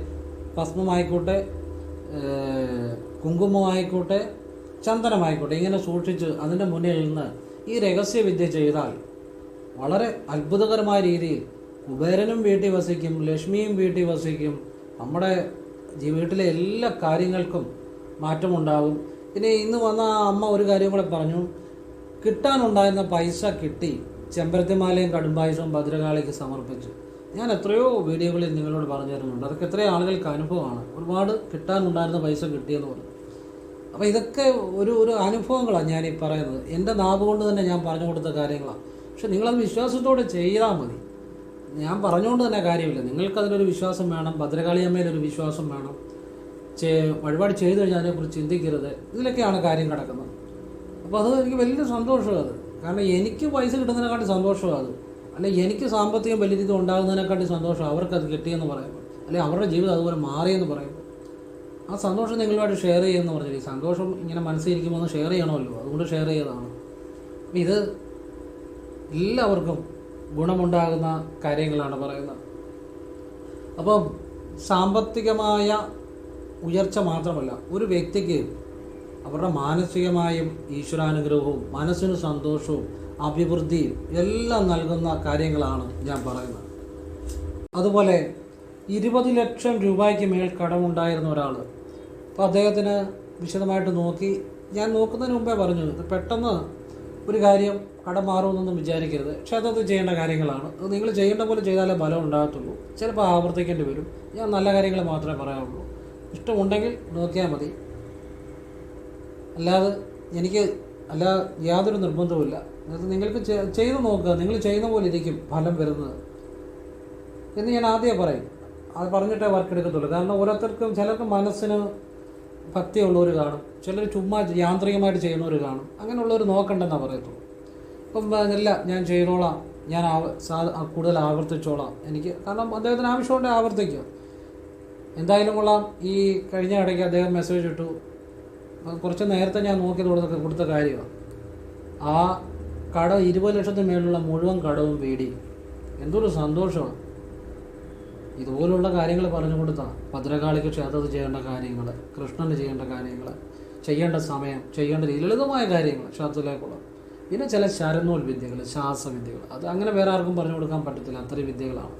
ഭസ്മമായിക്കോട്ടെ കുങ്കുമമായിക്കോട്ടെ ചന്ദനമായിക്കോട്ടെ ഇങ്ങനെ സൂക്ഷിച്ച് അതിന്റെ മുന്നിൽ നിന്ന് ഈ രഹസ്യവിദ്യ ചെയ്താൽ വളരെ അത്ഭുതകരമായ രീതിയിൽ കുബേരനും വീട്ടിൽ വസിക്കും ലക്ഷ്മിയും വീട്ടിൽ വസിക്കും. നമ്മുടെ വീട്ടിലെ എല്ലാ കാര്യങ്ങൾക്കും മാറ്റമുണ്ടാകും പിന്നെ ഇന്ന് വന്ന ആ അമ്മ ഒരു കാര്യം കൂടെ പറഞ്ഞു. കിട്ടാനുണ്ടായിരുന്ന പൈസ കിട്ടി. ചെമ്പരത്തിമാലയും കടുംപായസവും ഭദ്രകാളിക്ക് സമർപ്പിച്ചു. ഞാൻ എത്രയോ വീഡിയോകളിൽ നിങ്ങളോട് പറഞ്ഞു തരുന്നുണ്ട്. അതൊക്കെ എത്രയോ ആളുകൾക്ക് അനുഭവമാണ്. ഒരുപാട് കിട്ടാനുണ്ടായിരുന്ന പൈസ കിട്ടിയെന്ന് പറഞ്ഞു. അപ്പോൾ ഇതൊക്കെ ഒരു ഒരു അനുഭവങ്ങളാണ് ഞാൻ ഈ പറയുന്നത്. എന്റെ നാവ് കൊണ്ട് തന്നെ ഞാൻ പറഞ്ഞു കൊടുത്ത കാര്യങ്ങളാണ് പക്ഷെ നിങ്ങളത് വിശ്വാസത്തോടെ ചെയ്താൽ മതി. ഞാൻ പറഞ്ഞുകൊണ്ട് തന്നെ കാര്യമില്ല. നിങ്ങൾക്കതിലൊരു വിശ്വാസം വേണം. ഭദ്രകാളിയമ്മയിലൊരു വിശ്വാസം വേണം. വഴിപാട് ചെയ്തു കഴിഞ്ഞാൽ അതിനെക്കുറിച്ച് ചിന്തിക്കരുത്. ഇതിലൊക്കെയാണ് കാര്യം കിടക്കുന്നത്. അപ്പോൾ അത് എനിക്ക് വലിയ സന്തോഷമാണ് അത്. കാരണം എനിക്ക് പൈസ കിട്ടുന്നതിനെക്കാട്ടി സന്തോഷമാണ് അത്. അല്ലെ എനിക്ക് സാമ്പത്തികം വലിയ രീതി ഉണ്ടാകുന്നതിനെക്കാട്ടി സന്തോഷം അവർക്കത് കിട്ടിയെന്ന് പറയും അല്ലെ അവരുടെ ജീവിതം അതുപോലെ മാറിയെന്ന് പറയും ആ സന്തോഷം നിങ്ങളുമായിട്ട് ഷെയർ ചെയ്യുമെന്ന് പറഞ്ഞില്ല? ഈ സന്തോഷം ഇങ്ങനെ മനസ്സിൽ ഇരിക്കുമ്പോൾ ഒന്ന് ഷെയർ ചെയ്യണമല്ലോ. അതുകൊണ്ട് ഷെയർ ചെയ്തതാണ്. അപ്പം ഇത് എല്ലാവർക്കും ഗുണമുണ്ടാകുന്ന കാര്യങ്ങളാണ് പറയുന്നത്. അപ്പം സാമ്പത്തികമായ ഉയർച്ച മാത്രമല്ല ഒരു വ്യക്തിക്ക് അവരുടെ മാനസികമായും ഈശ്വരാനുഗ്രഹവും മനസ്സിന് സന്തോഷവും അഭിവൃദ്ധിയും എല്ലാം നൽകുന്ന കാര്യങ്ങളാണ് ഞാൻ പറയുന്നത്. അതുപോലെ ഇരുപത് ലക്ഷം രൂപയ്ക്ക് മേൽ കടമുണ്ടായിരുന്ന ഒരാൾ അപ്പോൾ അദ്ദേഹത്തിന് വിശദമായിട്ട് നോക്കി ഞാൻ നോക്കുന്നതിന് മുമ്പേ പറഞ്ഞു പെട്ടെന്ന് ഒരു കാര്യം കടം മാറുമെന്നൊന്നും വിചാരിക്കരുത്. അതത് ചെയ്യേണ്ട കാര്യങ്ങളാണ്. അത് നിങ്ങൾ ചെയ്യേണ്ട പോലെ ചെയ്താലേ ഫലം ഉണ്ടാകത്തുള്ളൂ. ചിലപ്പോൾ ആവർത്തിക്കേണ്ടി വരും. ഞാൻ നല്ല കാര്യങ്ങൾ മാത്രമേ പറയാവുള്ളൂ ഇഷ്ടമുണ്ടെങ്കിൽ നോക്കിയാൽ മതി. അല്ലാതെ എനിക്ക് അല്ലാ യാതൊരു നിർബന്ധവുമില്ല. നിങ്ങൾക്ക് ചെയ്തു നോക്കുക. നിങ്ങൾ ചെയ്യുന്ന പോലെ ഇരിക്കും ഫലം വരുന്നത്. എന്ന് ഞാൻ ആദ്യമേ പറയും. അത് പറഞ്ഞിട്ടേ വർക്ക് എടുക്കത്തുള്ളൂ കാരണം ഓരോരുത്തർക്കും ചിലർക്ക് മനസ്സിന് ഭക്തിയുള്ളവർ കാണും. ചിലർ ചുമ്മാ യാന്ത്രികമായിട്ട് ചെയ്യുന്നവർ കാണും. അങ്ങനെയുള്ളവർ നോക്കണ്ടെന്നാണ് പറയത്തുള്ളൂ. ഇപ്പം അല്ല ഞാൻ ചെയ്തോളാം. ഞാൻ ആവ കൂടുതൽ ആവർത്തിച്ചോളാം. എനിക്ക് കാരണം അദ്ദേഹത്തിന് ആവശ്യമുണ്ടെങ്കിൽ ആവർത്തിക്കുക. എന്തായാലും കൊള്ളാം. ഈ കഴിഞ്ഞ ഇടയ്ക്ക് അദ്ദേഹം മെസ്സേജ് ഇട്ടു. കുറച്ച് നേരത്തെ ഞാൻ നോക്കി കൊടുത്ത കൊടുത്ത കാര്യമാണ് ആ കട ഇരുപത് ലക്ഷത്തിന് മേലുള്ള മുഴുവൻ കടവും വീടി എന്തൊരു സന്തോഷമാണ് ഇതുപോലുള്ള കാര്യങ്ങൾ പറഞ്ഞു കൊടുത്താൽ ഭദ്രകാളിക്ക് ക്ഷേത്രത്തിൽ ചെയ്യേണ്ട കാര്യങ്ങൾ കൃഷ്ണന് ചെയ്യേണ്ട കാര്യങ്ങൾ ചെയ്യേണ്ട സമയം ചെയ്യേണ്ട ലളിതമായ കാര്യങ്ങൾ ക്ഷേത്രത്തിലേക്കുള്ള. പിന്നെ ചില ശരനൂൽ വിദ്യകൾ ശാസ്ത്രവിദ്യകൾ അത് അങ്ങനെ വേറെ ആർക്കും പറഞ്ഞു കൊടുക്കാൻ പറ്റത്തില്ല. അത്രയും വിദ്യകളാണ്.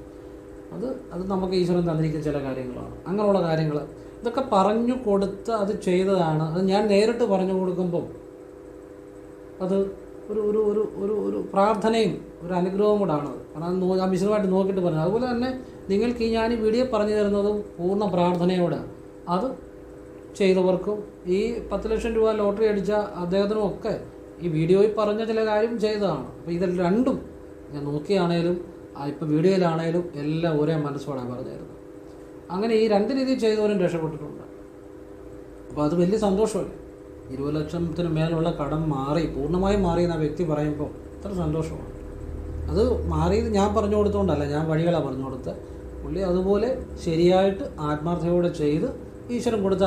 അത് അത് നമുക്ക് ഈശ്വരൻ തന്നിരിക്കുന്ന ചില കാര്യങ്ങളാണ്. അങ്ങനെയുള്ള കാര്യങ്ങൾ ഇതൊക്കെ പറഞ്ഞു കൊടുത്ത് അത് ചെയ്തതാണ്. അത് ഞാൻ നേരിട്ട് പറഞ്ഞു കൊടുക്കുമ്പം അത് ഒരു ഒരു ഒരു ഒരു ഒരു പ്രാർത്ഥനയും ഒരു അനുഗ്രഹവും കൂടാണ്. കാരണം നോ- ഞാൻ വിശദമായിട്ട് നോക്കിയിട്ട് പറഞ്ഞു. അതുപോലെ തന്നെ നിങ്ങൾക്ക് ഞാൻ ഈ വീഡിയോ പറഞ്ഞു തരുന്നതും പൂർണ പ്രാർത്ഥനയോടെ അത് ചെയ്തവർക്കും ഈ പത്ത് ലക്ഷം രൂപ ലോട്ടറി അടിച്ച അദ്ദേഹത്തിനും ഒക്കെ ഈ വീഡിയോയിൽ പറഞ്ഞ ചില കാര്യം ചെയ്തതാണ്. അപ്പോൾ ഇതിൽ രണ്ടും ഞാൻ നോക്കിയാണേലും ഇപ്പം വീഡിയോയിലാണേലും എല്ലാം ഒരേ മനസ്സോടെ പറഞ്ഞായിരുന്നു. അങ്ങനെ ഈ രണ്ട് രീതിയിൽ ചെയ്തവരും രക്ഷപ്പെട്ടിട്ടുണ്ട്. അപ്പോൾ അത് വലിയ സന്തോഷമല്ലേ? ഇരുപത് ലക്ഷത്തിന് മേലുള്ള കടം മാറി പൂർണമായും മാറി ആ വ്യക്തി പറയുമ്പോൾ അത്ര സന്തോഷമാണ്. അത് മാറിയത് ഞാൻ പറഞ്ഞു കൊടുത്തുകൊണ്ടല്ല ഞാൻ വഴികളാണ് പറഞ്ഞു കൊടുത്ത്. പുള്ളി അതുപോലെ ശരിയായിട്ട് ആത്മാർത്ഥതയോടെ ചെയ്ത് ഈശ്വരൻ കൊടുത്ത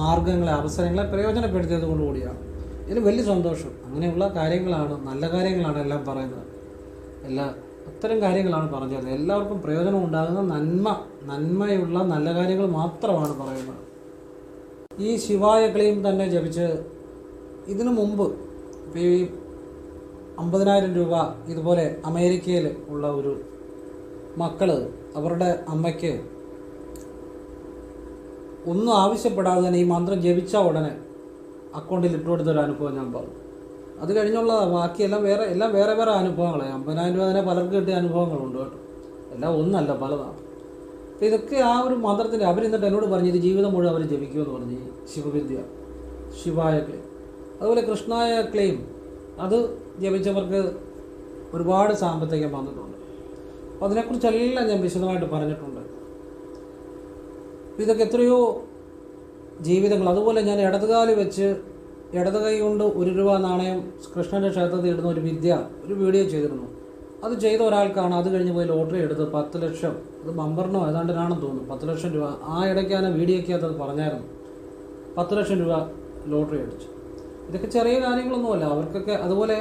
മാർഗങ്ങളെ അവസരങ്ങളെ പ്രയോജനപ്പെടുത്തിയത് കൊണ്ടുകൂടിയാണ് ഇതിൽ വലിയ സന്തോഷം. അങ്ങനെയുള്ള കാര്യങ്ങളാണ് നല്ല കാര്യങ്ങളാണ് എല്ലാം പറയുന്നത്. എല്ലാ അത്തരം കാര്യങ്ങളാണ് പറഞ്ഞത് എല്ലാവർക്കും പ്രയോജനം ഉണ്ടാകുന്ന നന്മ നന്മയുള്ള നല്ല കാര്യങ്ങൾ മാത്രമാണ് പറയുന്നത്. ഈ ശിവായ തന്നെ ജപിച്ച് ഇതിനു മുമ്പ് ഇപ്പോൾ ഈ അമ്പതിനായിരം രൂപ ഇതുപോലെ അമേരിക്കയിൽ ഉള്ള ഒരു മക്കൾ അവരുടെ അമ്മയ്ക്ക് ഒന്നും ആവശ്യപ്പെടാതെ തന്നെ ഈ മന്ത്രം ജപിച്ച ഉടനെ അക്കൗണ്ടിൽ ഇട്ടുകൊടുത്തൊരു അനുഭവം ഞാൻ പറഞ്ഞു. അത് കഴിഞ്ഞുള്ളതാണ്. ബാക്കിയെല്ലാം വേറെ എല്ലാം വേറെ വേറെ അനുഭവങ്ങളാണ് അമ്പതിനായിരം രൂപ തന്നെ പലർക്ക് കിട്ടിയ അനുഭവങ്ങളുണ്ട് കേട്ടോ. എല്ലാം ഒന്നല്ല പലതാണ്. അപ്പം ഇതൊക്കെ ആ ഒരു മന്ത്രത്തിന്റെ അവരെന്നിട്ട് എന്നോട് പറഞ്ഞു ഇത് ജീവിതം മുഴുവൻ അവർ ജപിക്കുമെന്ന് പറഞ്ഞു ശിവവിദ്യ ശിവായ ക്ലെയിം അതുപോലെ കൃഷ്ണായ ക്ലെയിം അത് ജപിച്ചവർക്ക് ഒരുപാട് സാമ്പത്തികം വന്നിട്ടുണ്ട്. അപ്പോൾ അതിനെക്കുറിച്ചെല്ലാം ഞാൻ വിശദമായിട്ട് പറഞ്ഞിട്ടുണ്ട്. ഇതൊക്കെ എത്രയോ ജീവിതങ്ങൾ. അതുപോലെ ഞാൻ ഇടതുകാലി വെച്ച് ഇടത് കൈ കൊണ്ട് ഒരു രൂപ നാണയം കൃഷ്ണന്റെ ക്ഷേത്രത്തിൽ ഇടുന്ന ഒരു വിദ്യ ഒരു വീഡിയോ ചെയ്തിരുന്നു. അത് ചെയ്ത ഒരാൾക്കാണ് അത് കഴിഞ്ഞ് പോയി ലോട്ടറി എടുത്ത് പത്ത് ലക്ഷം. അത് ബമ്പറിനോ ഏതാണ്ടിനാണെന്ന് തോന്നുന്നു. പത്ത് ലക്ഷം രൂപ. ആ ഇടയ്ക്കാണ് വീഡിയോയ്ക്കകത്ത് അത് പറഞ്ഞായിരുന്നു. പത്ത് ലക്ഷം രൂപ ലോട്ടറി അടിച്ചു. ഇതൊക്കെ ചെറിയ കാര്യങ്ങളൊന്നുമല്ല. അവർക്കൊക്കെ അതുപോലെ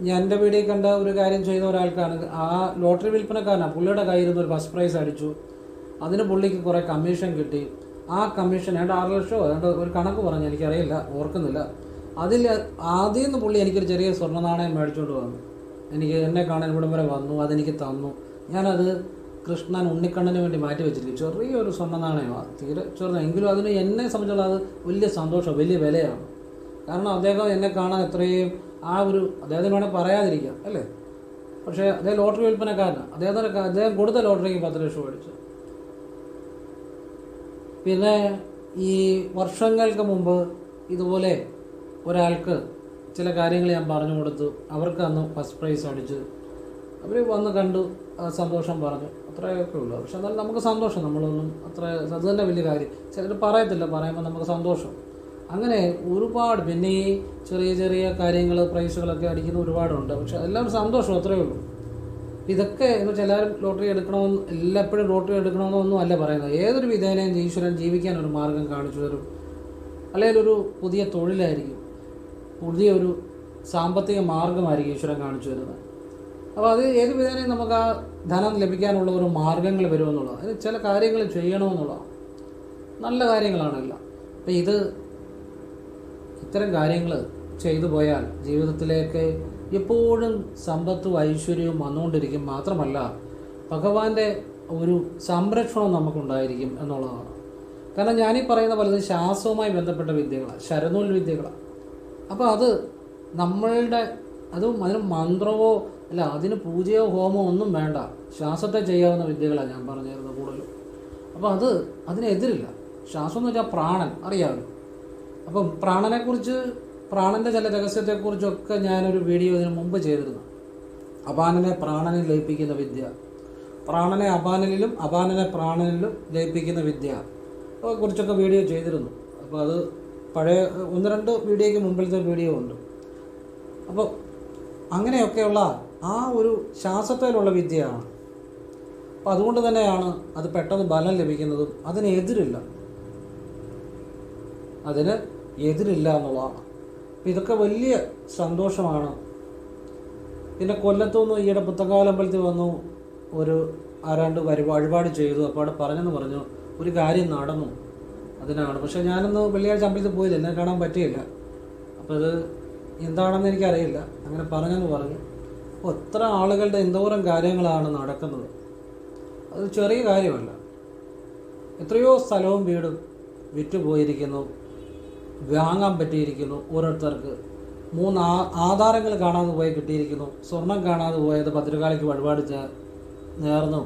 ഞാൻ എന്റെ വീഡിയോ കണ്ട ഒരു കാര്യം ചെയ്ത ഒരാൾക്കാണ് ആ ലോട്ടറി വിൽപ്പനക്കാരനാണ് പുള്ളിയുടെ കയ്യിൽ നിന്ന് ഒരു ഫസ്റ്റ് പ്രൈസ് അടിച്ചു. അതിന് പുള്ളിക്ക് കുറേ കമ്മീഷൻ കിട്ടി. ആ കമ്മീഷൻ ഏതാണ്ട് ആറ് ലക്ഷമോ ഏതാണ്ട് ഒരു കണക്ക് പറഞ്ഞു. എനിക്കറിയില്ല. ഓർക്കുന്നില്ല. അതിൽ ആദ്യം നിന്ന് പുള്ളി എനിക്കൊരു ചെറിയ സ്വർണ നാണയം മേടിച്ചുകൊണ്ട് വന്നു. എനിക്ക് എന്നെ കാണാൻ ഇവിടം വരെ വന്നു. അതെനിക്ക് തന്നു. ഞാനത് കൃഷ്ണൻ ഉണ്ണിക്കണ്ണന് വേണ്ടി മാറ്റി വെച്ചിരിക്കും. ചെറിയൊരു സ്വർണ നാണയമാണ് തീരെ ചെറുതാണ് എങ്കിലും അതിന് എന്നെ സംബന്ധിച്ചുള്ള അത് വലിയ സന്തോഷം വലിയ വിലയാണ്. കാരണം അദ്ദേഹം എന്നെ കാണാൻ എത്രയും ആ ഒരു അദ്ദേഹത്തിന് വേണമെങ്കിൽ പറയാതിരിക്കാം. അല്ലേ? പക്ഷേ അദ്ദേഹം ലോട്ടറി വിൽപ്പനക്കാരനാണ് അദ്ദേഹത്തിന് അദ്ദേഹം കൊടുത്ത ലോട്ടറിക്ക് പത്ത് ലക്ഷം മേടിച്ചു. പിന്നെ ഈ വർഷങ്ങൾക്ക് മുമ്പ് ഇതുപോലെ ഒരാൾക്ക് ചില കാര്യങ്ങൾ ഞാൻ പറഞ്ഞു കൊടുത്തു. അവർക്ക് അന്ന് ഫസ്റ്റ് പ്രൈസ് അടിച്ചു. അവർ വന്ന് കണ്ടു സന്തോഷം പറഞ്ഞു. അത്രയൊക്കെ ഉള്ളൂ. പക്ഷെ എന്നാലും നമുക്ക് സന്തോഷം നമ്മളൊന്നും അത്ര അത് തന്നെ വലിയ കാര്യം. ചിലർ പറയത്തില്ല പറയുമ്പോൾ നമുക്ക് സന്തോഷം. അങ്ങനെ ഒരുപാട് പിന്നെ ഈ ചെറിയ ചെറിയ കാര്യങ്ങൾ പ്രൈസുകളൊക്കെ അടിക്കുന്ന ഒരുപാടുണ്ട്. പക്ഷെ എല്ലാവരും സന്തോഷം അത്രയേ ഉള്ളൂ. ഇതൊക്കെ വെച്ചാൽ എല്ലാവരും ലോട്ടറി എടുക്കണമെന്ന് എല്ലാപ്പോഴും ലോട്ടറി എടുക്കണമെന്നൊന്നും അല്ല പറയുന്നത്. ഏതൊരു വിധേനയും ഈശ്വരൻ ജീവിക്കാൻ ഒരു മാർഗം കാണിച്ചു തരും അല്ലെങ്കിൽ ഒരു പുതിയ തൊഴിലായിരിക്കും. പുതിയൊരു സാമ്പത്തിക മാർഗമായിരിക്കും ഈശ്വരൻ കാണിച്ചു തരുന്നത്. അപ്പോൾ അത് ഏത് വിധേനയും നമുക്ക് ആ ധനം ലഭിക്കാനുള്ള ഒരു മാർഗങ്ങൾ വരുമെന്നുള്ളത് അതിന് ചില കാര്യങ്ങൾ ചെയ്യണമെന്നുള്ളതാണ്. നല്ല കാര്യങ്ങളാണല്ല അപ്പം ഇത് ഇത്തരം കാര്യങ്ങൾ ചെയ്തു പോയാൽ ജീവിതത്തിലേക്ക് എപ്പോഴും സമ്പത്തും ഐശ്വര്യവും വന്നുകൊണ്ടിരിക്കും. മാത്രമല്ല ഭഗവാന്റെ ഒരു സംരക്ഷണം നമുക്കുണ്ടായിരിക്കും എന്നുള്ളതാണ്. കാരണം ഞാനീ പറയുന്ന പലതും ശ്വാസവുമായി ബന്ധപ്പെട്ട വിദ്യകളാണ് ശരനൂൽ വിദ്യകളാണ് അപ്പോൾ അത് നമ്മളുടെ അതും അതിന് മന്ത്രമോ അല്ല അതിന് പൂജയോ ഹോമോ ഒന്നും വേണ്ട. ശ്വാസത്തെ ചെയ്യാവുന്ന വിദ്യകളാണ് ഞാൻ പറഞ്ഞിരുന്നത് കൂടുതലും. അപ്പോൾ അത് അതിനെതിരില്ല. ശ്വാസം എന്ന് വെച്ചാൽ പ്രാണൻ അറിയാമല്ലോ അപ്പം പ്രാണനെക്കുറിച്ച് പ്രാണന്റെ ചില രഹസ്യത്തെക്കുറിച്ചൊക്കെ ഞാനൊരു വീഡിയോ ഇതിനു മുമ്പ് ചെയ്തിരുന്നു. അപാനനെ പ്രാണനിൽ ലയിപ്പിക്കുന്ന വിദ്യ. പ്രാണനെ അപാനനിലും അപാനനെ പ്രാണനിലും ലയിപ്പിക്കുന്ന വിദ്യ. കുറിച്ചൊക്കെ വീഡിയോ ചെയ്തിരുന്നു. അപ്പോൾ അത് പഴയ ഒന്ന് രണ്ട് വീഡിയോയ്ക്ക് മുമ്പിലത്തെ വീഡിയോ ഉണ്ട്. അപ്പോൾ അങ്ങനെയൊക്കെയുള്ള ആ ഒരു ശ്വാസത്തിലുള്ള വിദ്യയാണ്. അപ്പം അതുകൊണ്ട് തന്നെയാണ് അത് പെട്ടെന്ന് ബലം ലഭിക്കുന്നതും അതിനെതിരില്ല. അതിന് എതിരില്ല എന്നുള്ളതാണ് ഇതൊക്കെ വലിയ സന്തോഷമാണ്. പിന്നെ കൊല്ലത്തുനിന്ന് ഈയിടെ പുത്തങ്കാലമ്പലത്തിൽ വന്നു ഒരു ആരാണ്ട് വഴിപാട് ചെയ്തു. അപ്പോൾ അവിടെ പറഞ്ഞെന്ന് പറഞ്ഞു ഒരു കാര്യം നടന്നു. അതിനാണ്. പക്ഷെ ഞാനൊന്ന് വെള്ളിയാഴ്ച അമ്പലത്തിൽ പോയില്ല എന്നെ കാണാൻ പറ്റിയില്ല. അപ്പോൾ ഇത് എന്താണെന്ന് എനിക്കറിയില്ല. അങ്ങനെ പറഞ്ഞെന്ന് പറഞ്ഞു. അപ്പോൾ എത്ര ആളുകളുടെ എന്തോരം കാര്യങ്ങളാണ് നടക്കുന്നത്. അത് ചെറിയ കാര്യമല്ല. എത്രയോ സ്ഥലവും വീടും വിറ്റുപോയിരിക്കുന്നു. വാങ്ങാൻ പറ്റിയിരിക്കുന്നു ഓരോരുത്തർക്ക്. മൂന്ന് ആധാരങ്ങൾ കാണാതെ പോയി കിട്ടിയിരിക്കുന്നു. സ്വർണം കാണാതെ പോയത് ഭദ്രകാളിക്ക് വഴിപാട് നേർന്നു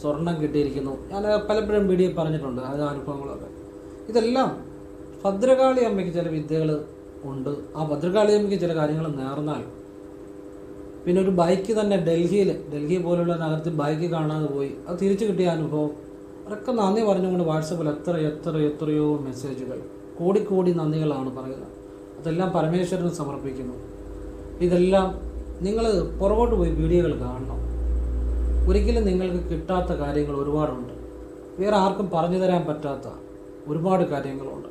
സ്വർണം കിട്ടിയിരിക്കുന്നു. ഞാൻ പലപ്പോഴും വീഡിയോ പറഞ്ഞിട്ടുണ്ട് അത് അനുഭവങ്ങളൊക്കെ. ഇതെല്ലാം ഭദ്രകാളി അമ്മയ്ക്ക് ചില വിദ്യകൾ ഉണ്ട്. ആ ഭദ്രകാളി അമ്മയ്ക്ക് ചില കാര്യങ്ങൾ നേർന്നാൽ പിന്നെ ഒരു ബൈക്ക് തന്നെ ഡൽഹിയിൽ ഡൽഹി പോലുള്ള നഗരത്തിൽ ബൈക്ക് കാണാതെ പോയി. അത് തിരിച്ചു കിട്ടിയ അനുഭവം. അതൊക്കെ നന്ദി പറഞ്ഞുകൊണ്ട് വാട്സപ്പിൽ എത്ര എത്ര എത്രയോ മെസ്സേജുകൾ. കോടിക്കോടി നന്ദികളാണ് പറയുക അതെല്ലാം പരമേശ്വരന് സമർപ്പിക്കുന്നു. ഇതെല്ലാം നിങ്ങൾ പുറകോട്ട് പോയി വീഡിയോകൾ കാണണം. ഒരിക്കലും നിങ്ങൾക്ക് കിട്ടാത്ത കാര്യങ്ങൾ ഒരുപാടുണ്ട്. വേറെ ആർക്കും പറഞ്ഞു തരാൻ പറ്റാത്ത ഒരുപാട് കാര്യങ്ങളുണ്ട്.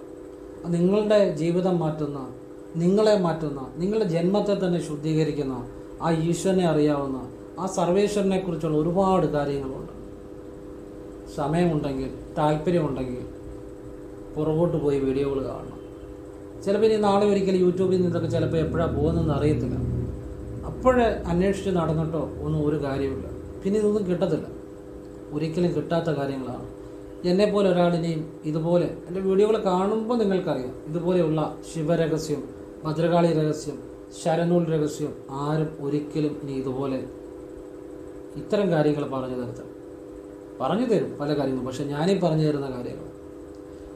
നിങ്ങളുടെ ജീവിതം മാറ്റുന്ന നിങ്ങളെ മാറ്റുന്ന നിങ്ങളുടെ ജന്മത്തെ തന്നെ ശുദ്ധീകരിക്കുന്ന ആ ഈശ്വരനെ അറിയാവുന്ന ആ സർവേശ്വരനെ കുറിച്ചുള്ള ഒരുപാട് കാര്യങ്ങളുണ്ട്. സമയമുണ്ടെങ്കിൽ താല്പര്യമുണ്ടെങ്കിൽ പുറകോട്ട് പോയി വീഡിയോകൾ കാണണം. ചിലപ്പോൾ ഇനി നാളെ ഒരിക്കൽ യൂട്യൂബിൽ നിന്നൊക്കെ ചിലപ്പോൾ എപ്പോഴാണ് പോകുന്നതെന്ന് അറിയത്തില്ല. അപ്പോഴേ അന്വേഷിച്ച് നടന്നിട്ടോ ഒന്നും ഒരു കാര്യമില്ല പിന്നെ ഇതൊന്നും കിട്ടത്തില്ല. ഒരിക്കലും കിട്ടാത്ത കാര്യങ്ങളാണ്. എന്നെപ്പോലെ ഒരാളിനെയും ഇതുപോലെ എന്റെ വീഡിയോകൾ കാണുമ്പോൾ നിങ്ങൾക്കറിയാം ഇതുപോലെയുള്ള ശിവരഹസ്യം ഭദ്രകാളി രഹസ്യം ശരനൂൽ രഹസ്യം ആരും ഒരിക്കലും ഇനി ഇതുപോലെ ഇത്തരം കാര്യങ്ങൾ പറഞ്ഞു തരത്തില്ല. പറഞ്ഞു തരും പല കാര്യങ്ങളും പക്ഷെ ഞാനീ പറഞ്ഞു തരുന്ന കാര്യങ്ങൾ.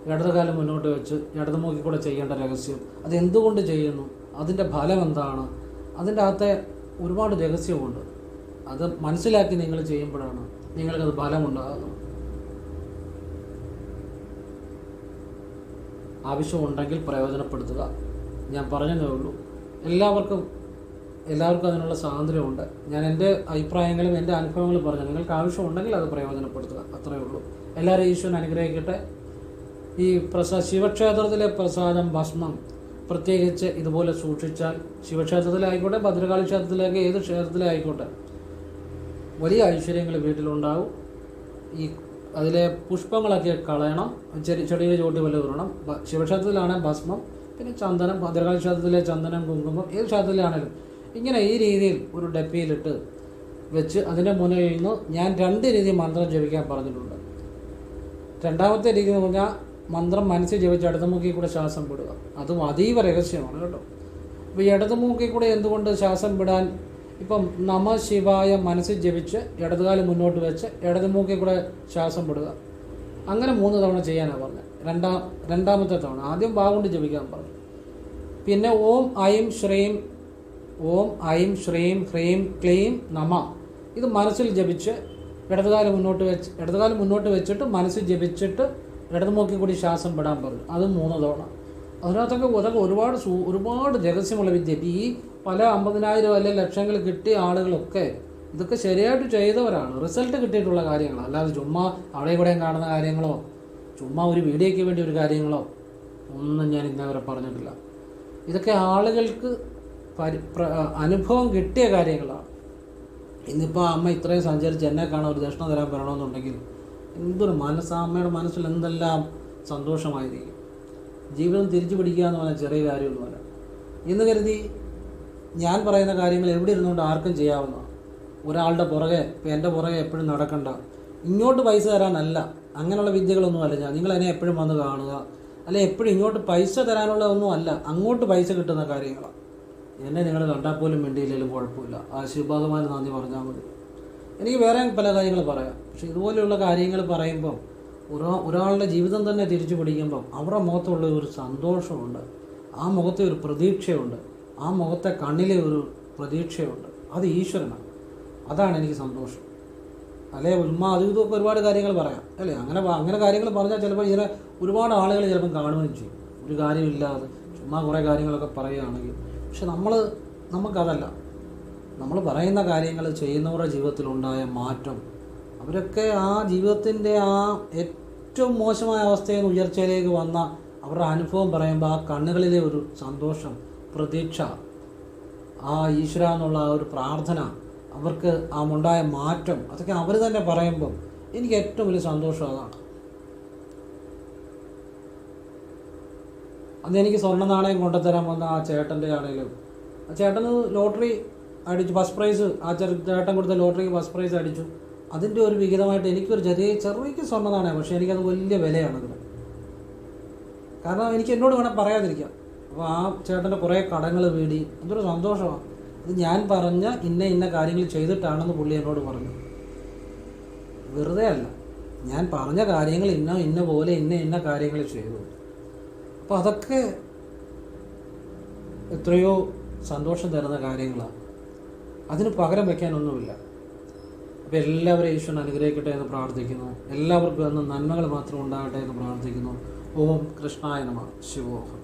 ഇടതുകാലം മുന്നോട്ട് വെച്ച് ഇടതുമുഖി കൂടെ ചെയ്യേണ്ട രഹസ്യം. അതെന്തുകൊണ്ട് ചെയ്യുന്നു? അതിന്റെ ഫലം എന്താണ്? അതിന്റെ അകത്തെ ഒരുപാട് രഹസ്യമുണ്ട്. അത് മനസ്സിലാക്കി നിങ്ങൾ ചെയ്യുമ്പോഴാണ് നിങ്ങൾക്കത് ഫലമുണ്ടാകുന്നത്. ആവശ്യമുണ്ടെങ്കിൽ പ്രയോജനപ്പെടുത്തുക. ഞാൻ പറഞ്ഞതേ ഉള്ളൂ. എല്ലാവർക്കും എല്ലാവർക്കും അതിനുള്ള സ്വാതന്ത്ര്യമുണ്ട്. ഞാൻ എന്റെ അഭിപ്രായങ്ങളും എന്റെ അനുഭവങ്ങളും പറഞ്ഞു. നിങ്ങൾക്ക് ആവശ്യമുണ്ടെങ്കിൽ അത് പ്രയോജനപ്പെടുത്തുക. അത്രയേ ഉള്ളൂ. എല്ലാവരും ഈശ്വരൻ അനുഗ്രഹിക്കട്ടെ. ഈ പ്രസാ ശിവക്ഷേത്രത്തിലെ പ്രസാദം ഭസ്മം പ്രത്യേകിച്ച് ഇതുപോലെ സൂക്ഷിച്ചാൽ ശിവക്ഷേത്രത്തിലായിക്കോട്ടെ ഭദ്രകാളി ക്ഷേത്രത്തിലേക്ക് ഏത് ക്ഷേത്രത്തിലായിക്കോട്ടെ വലിയ ഐശ്വര്യങ്ങൾ വീട്ടിലുണ്ടാവും. ഈ അതിലെ പുഷ്പങ്ങളൊക്കെ കളയണം ചെറിയ ചെടിയുടെ ചോട്ടി വല്ല ഇടണം. ശിവക്ഷേത്രത്തിലാണ് ഭസ്മം പിന്നെ ചന്ദനം ഭദ്രകാളി ക്ഷേത്രത്തിലെ ചന്ദനം കുങ്കുമം ഏത് ക്ഷേത്രത്തിലാണേലും ഇങ്ങനെ ഈ രീതിയിൽ ഒരു ഡപ്പിയിലിട്ട് വെച്ച് അതിന്റെ മുന്നിൽ നിന്ന് ഞാൻ രണ്ട് രീതി മന്ത്രം ജപിക്കാൻ പറഞ്ഞിട്ടുണ്ട്. രണ്ടാമത്തെ രീതി എന്ന് പറഞ്ഞാൽ മന്ത്രം മനസ്സിൽ ജപിച്ച് ഇടതുമുക്കിൽ കൂടെ ശ്വാസം വിടുക. അതും അതീവ രഹസ്യമാണ് കേട്ടോ. അപ്പോൾ ഈ ഇടതുമുഖിൽ കൂടെ എന്തുകൊണ്ട് ശ്വാസം വിടാൻ ഇപ്പം നമ ശിവായ മനസ്സിൽ ജപിച്ച് ഇടതുകാലം മുന്നോട്ട് വെച്ച് ഇടതുമൂക്കിൽ കൂടെ ശ്വാസം വിടുക. അങ്ങനെ മൂന്ന് തവണ ചെയ്യാനാണ് പറഞ്ഞത് രണ്ടാം രണ്ടാമത്തെ തവണ. ആദ്യം വാഗുണ്ട് ജപിക്കാൻ പറഞ്ഞു. പിന്നെ ഓം ഐം ശ്രീം ഓം ഐം ശ്രീം ഹ്രീം ക്ലീം നമ. ഇത് മനസ്സിൽ ജപിച്ച് ഇടതുകാലം മുന്നോട്ട് വെച്ച് ഇടതുകാലം മുന്നോട്ട് വെച്ചിട്ട് മനസ്സിൽ ജപിച്ചിട്ട് ഇടതുമൂക്കി കൂടി ശ്വാസം വിടാൻ പറഞ്ഞു. അത് മൂന്ന് തവണ. അതിനകത്തൊക്കെ അതൊക്കെ ഒരുപാട് സൂ- ഒരുപാട് രഹസ്യമുള്ള വിദ്യ. ഈ പല അമ്പതിനായിരം അല്ലെ ലക്ഷങ്ങൾ കിട്ടിയ ആളുകളൊക്കെ ഇതൊക്കെ ശരിയായിട്ട് ചെയ്തവരാണ്. റിസൾട്ട് കിട്ടിയിട്ടുള്ള കാര്യങ്ങൾ അല്ലാതെ ചുമ്മാ അവിടെ ഇവിടെയും കാണുന്ന കാര്യങ്ങളോ ചുമ്മാ ഒരു വീഡിയോയ്ക്ക് വേണ്ടി ഒരു കാര്യങ്ങളോ ഒന്നും ഞാൻ ഇന്നവരെ പറഞ്ഞിട്ടില്ല. ഇതൊക്കെ ആളുകൾക്ക് അനുഭവം കിട്ടിയ കാര്യങ്ങളാണ് ഇന്നിപ്പോൾ അമ്മ ഇത്രയും സഞ്ചരിച്ച് എന്നെ കാണാൻ ഒരു ദക്ഷിണ തരാൻ പറയണമെന്നുണ്ടെങ്കിൽ എന്തൊരു മനസ്സ് അമ്മയുടെ മനസ്സിൽ എന്തെല്ലാം സന്തോഷമായിരിക്കും. ജീവിതം തിരിച്ചു പിടിക്കുക എന്ന് പറഞ്ഞാൽ ചെറിയ കാര്യമൊന്നുമല്ല. എന്ന് കരുതി ഞാൻ പറയുന്ന കാര്യങ്ങൾ എവിടെ ഇരുന്നുകൊണ്ട് ആർക്കും ചെയ്യാവുന്ന ഒരാളുടെ പുറകെ ഇപ്പം എന്റെ പുറകെ എപ്പോഴും നടക്കണ്ട. ഇങ്ങോട്ട് പൈസ തരാനല്ല അങ്ങനെയുള്ള വിദ്യകളൊന്നും അല്ല ഞാൻ. നിങ്ങൾ എന്നെ എപ്പോഴും വന്ന് കാണുക. അല്ലെ എപ്പോഴും ഇങ്ങോട്ട് പൈസ തരാനുള്ള ഒന്നും അല്ല അങ്ങോട്ട് പൈസ കിട്ടുന്ന കാര്യങ്ങളാണ് എന്നെ നിങ്ങൾ കണ്ടാൽ പോലും മിണ്ടിയില്ലെങ്കിലും കുഴപ്പമില്ല. ആ നന്ദി പറഞ്ഞാൽ മതി. എനിക്ക് വേറെ പല കാര്യങ്ങൾ പറയാം. പക്ഷെ ഇതുപോലെയുള്ള കാര്യങ്ങൾ പറയുമ്പം ഒരാ ഒരാളുടെ ജീവിതം തന്നെ തിരിച്ചു പിടിക്കുമ്പം അവരുടെ മുഖത്തുള്ള ഒരു സന്തോഷമുണ്ട്. ആ മുഖത്തെ ഒരു പ്രതീക്ഷയുണ്ട്. ആ മുഖത്തെ കണ്ണിലെ ഒരു പ്രതീക്ഷയുണ്ട്. അത് ഈശ്വരനാണ്. അതാണ് എനിക്ക് സന്തോഷം. അല്ലെ? ഉമ്മ അതും ഇതൊക്കെ ഒരുപാട് കാര്യങ്ങൾ പറയാം. അല്ലേ? അങ്ങനെ അങ്ങനെ കാര്യങ്ങൾ പറഞ്ഞാൽ ചിലപ്പോൾ ഇങ്ങനെ ഒരുപാട് ആളുകൾ ചിലപ്പം കാണുകയും ചെയ്യും. ഒരു കാര്യമില്ലാതെ ചുമ്മാ കുറേ കാര്യങ്ങളൊക്കെ പറയുകയാണെങ്കിൽ. പക്ഷെ നമ്മൾ നമുക്കതല്ല. നമ്മൾ പറയുന്ന കാര്യങ്ങൾ ചെയ്യുന്നവരുടെ ജീവിതത്തിലുണ്ടായ മാറ്റം അവരൊക്കെ ആ ജീവിതത്തിന്റെ ആ ഏറ്റവും മോശമായ അവസ്ഥയിൽ നിന്ന് ഉയർച്ചയിലേക്ക് വന്ന അവരുടെ അനുഭവം പറയുമ്പോൾ ആ കണ്ണുകളിലെ ഒരു സന്തോഷം പ്രതീക്ഷ ആ ഈശ്വര എന്നുള്ള ആ ഒരു പ്രാർത്ഥന അവർക്ക് ആ ഉണ്ടായ മാറ്റം അതൊക്കെ അവർ തന്നെ പറയുമ്പം എനിക്ക് ഏറ്റവും വലിയ സന്തോഷം അതാണ്. അന്ന് എനിക്ക് സ്വർണ നാണയം കൊണ്ടുതരാൻ വന്ന ആ ചേട്ടന്റെ ആണെങ്കിലും ആ ചേട്ടന് ലോട്ടറി അടിച്ചു. ഫസ്റ്റ് പ്രൈസ് ആ ചേട്ടൻ കൊടുത്ത ലോട്ടറിക്ക് ഫസ്റ്റ് പ്രൈസ് അടിച്ചു. അതിന്റെ ഒരു വിഹിതമായിട്ട് എനിക്കൊരു ചെറിയ ചെറിയ സ്വർണതാണ് പക്ഷേ എനിക്കത് വലിയ വിലയാണ് അതിന്. കാരണം എനിക്ക് എന്നോട് വേണം പറയാതിരിക്കാം. അപ്പോൾ ആ ചേട്ടന്റെ കുറേ കടങ്ങൾ വീടി. എന്തൊരു സന്തോഷമാണ്. അത് ഞാൻ പറഞ്ഞ ഇന്ന ഇന്ന കാര്യങ്ങൾ ചെയ്തിട്ടാണെന്ന് പുള്ളി എന്നോട് പറഞ്ഞു. വെറുതെ അല്ല. ഞാൻ പറഞ്ഞ കാര്യങ്ങൾ ഇന്ന ഇന്ന പോലെ ഇന്ന ഇന്ന കാര്യങ്ങൾ ചെയ്തു. അപ്പോൾ അതൊക്കെ എത്രയോ സന്തോഷം തരുന്ന കാര്യങ്ങളാണ്. അതിന് പകരം വയ്ക്കാനൊന്നുമില്ല അപ്പോൾ എല്ലാവരെയും ഈശ്വരൻ അനുഗ്രഹിക്കട്ടെ എന്ന് പ്രാർത്ഥിക്കുന്നു. എല്ലാവർക്കും എന്നും നന്മകൾ മാത്രം ഉണ്ടാകട്ടെ എന്ന് പ്രാർത്ഥിക്കുന്നു. ഓം കൃഷ്ണായ നമ. ശിവോഹം.